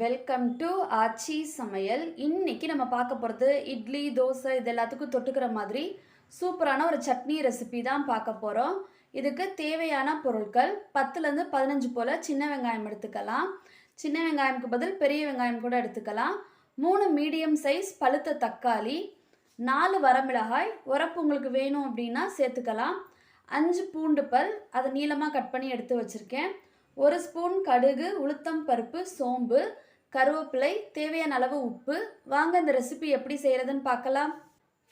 Welcome to ஆச்சி சமையல். இன்னைக்கு நம்ம பார்க்க போகிறது இட்லி தோசை இது எல்லாத்துக்கும் தொட்டுக்கிற மாதிரி சூப்பரான ஒரு சட்னி ரெசிபி தான் பார்க்க போகிறோம் இதுக்கு தேவையான பொருட்கள் பத்துலேருந்து பதினஞ்சு போல் சின்ன வெங்காயம் எடுத்துக்கலாம். சின்ன வெங்காயம்க்கு பதில் பெரிய வெங்காயம் கூட எடுத்துக்கலாம். மூணு மீடியம் சைஸ் பழுத்த தக்காளி நாலு வரமிளகாய் உரப்பு உங்களுக்கு வேணும் அப்படின்னா சேர்த்துக்கலாம். அஞ்சு பூண்டு பல் அதை நீளமாக கட் பண்ணி எடுத்து வச்சுருக்கேன். ஒரு ஸ்பூன் கடுகு உளுத்தம் பருப்பு சோம்பு கருவேப்பிலை தேவையான அளவு உப்பு. வாங்க இந்த ரெசிபி எப்படி செய்கிறதுன்னு பார்க்கலாம்.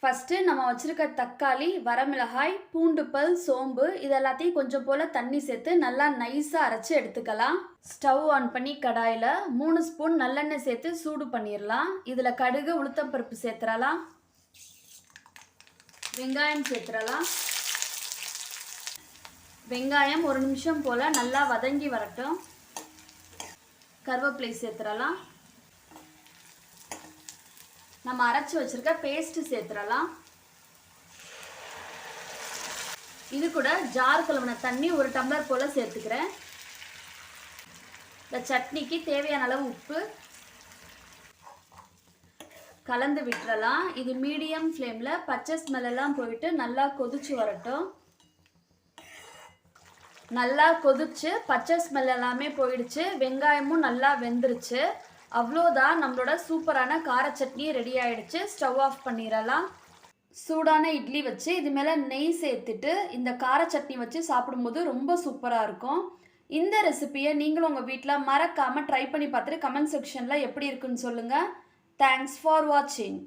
ஃபஸ்ட்டு நம்ம வச்சுருக்க தக்காளி வரமிளகாய் பூண்டு பல் சோம்பு இது எல்லாத்தையும் கொஞ்சம் போல் தண்ணி சேர்த்து நல்லா நைஸாக அரைச்சி எடுத்துக்கலாம். ஸ்டவ் ஆன் பண்ணி கடாயில் மூணு ஸ்பூன் நல்லெண்ணெய் சேர்த்து சூடு பண்ணிடலாம் இதில் கடுகு உளுத்தம் பருப்பு சேர்த்துறலாம் வெங்காயம் சேர்த்துறலாம் வெங்காயம் ஒரு நிமிஷம் போல் நல்லா வதங்கி வரட்டும். கருவேப்பிலை சேர்த்துடலாம். நம்ம அரைச்சி வச்சிருக்க பேஸ்ட்டு சேர்த்துடலாம். இது கூட ஜார் கழுவின தண்ணி ஒரு டம்ளர் போல் சேர்த்துக்கிறேன். இந்த சட்னிக்கு தேவையான அளவு உப்பு கலந்து விட்டுறலாம். இது மீடியம் ஃப்ளேமில் பச்சை ஸ்மெல்லாம் போயிட்டு நல்லா கொதிச்சு வரட்டும். நல்லா கொதிச்சு பச்சை ஸ்மெல் எல்லாமே போயிடுச்சு. வெங்காயமும் நல்லா வெந்துருச்சு. அவ்வளோதான் நம்மளோட சூப்பரான கார சட்னி ரெடி ஆயிடுச்சு. ஸ்டவ் ஆஃப் பண்ணிடலாம். சூடான இட்லி வச்சு இது மேலே நெய் சேர்த்துட்டு இந்த கார சட்னி வச்சு சாப்பிடும்போது ரொம்ப சூப்பராக இருக்கும். இந்த ரெசிபியை நீங்களும் உங்கள் வீட்டில் மறக்காமல் ட்ரை பண்ணி பார்த்துட்டு கமெண்ட் செக்ஷனில் எப்படி இருக்குன்னு சொல்லுங்கள் தேங்க்ஸ் ஃபார் வாட்சிங்